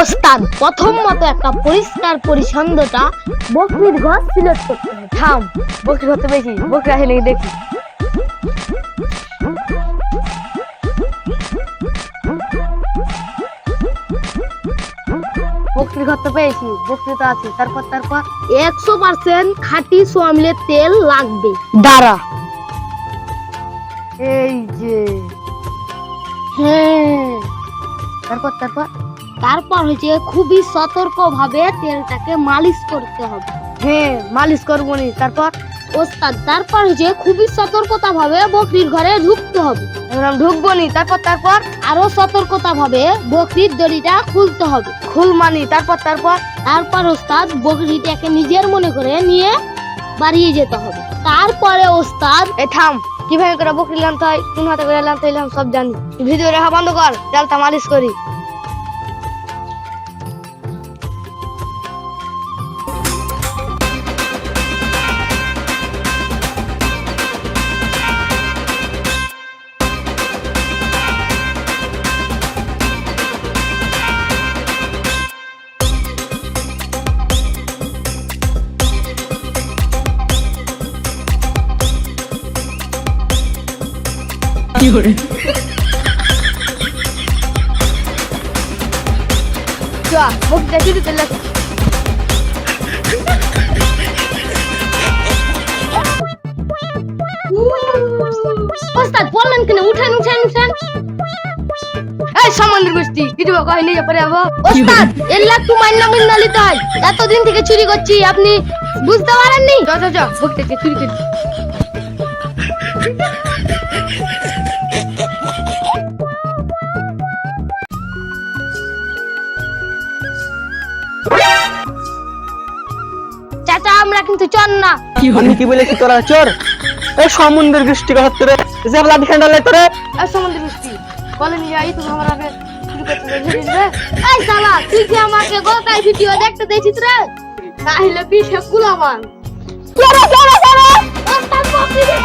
ওস্তাদ প্রথম মতো একটা পরিষ্কার পরিচ্ছন্নতা বকরির ঘর সিলেক্ট করতে হবে থাম বকরি হতে বেশি বকরি আসে নাকি দেখি। বকরি ঘর তো পেয়েছি বকরি তো আছে তারপর তারপর? একশো পার্সেন্ট খাঁটি সোয়ামিলের তেল লাগবে। দাঁড়া। এই যে। হ্যাঁ। তারপর তারপর? তারপর হচ্ছে খুবই সতর্ক ভাবে তেলটাকে মালিশ করতে হবে। হ্যাঁ মালিশ করব নি তারপর? ওস্তাদ তারপর হচ্ছে খুবই সতর্কতা ভাবে বকরির ঘরে ঢুকতে হবে। ঢুকবো নি তারপর তারপর? আরও সতর্কতা ভাবে বকরির দড়িটা খুলতে হবে। খুল মানি তারপর তারপর? তারপর ওস্তাদ বকরিটাকে নিজের মনে করে নিয়ে বাড়িয়ে যেতে হবে। তারপরে ওস্তাদ এই থাম কীভাবে করে বকরি লানতে হয় কোন হাতে করে লানতে আমি সব জানি। ভিডিও রেখা বন্ধ কর তেলটা মালিশ করি। ওস্তাদ বললেন কেন উঠেন উঠেন উঠেন এই সামান্য গোষ্ঠী কিছু তোমার নাম নিতে হয় এতদিন থেকে চুরি করছি আপনি বুঝতে পারেননি চ চ চ চুরি করি আমরা কিন্তু চর না কি আমি কি বলে কি তোরা চর এ সমুদ্র বৃষ্টি কথা তোরে যে লাঠি খান্ডা লাই তোরে এ সমুদ্র বৃষ্টি বলে নি আই তুই আমার আগে শুরু করতে দে এই শালা তুই কি আমাকে গোকাই ভিডিও দেখতে দেছিস রে তাহলে পিছে কুলাবান চোর চোর চোর একটা পপি দে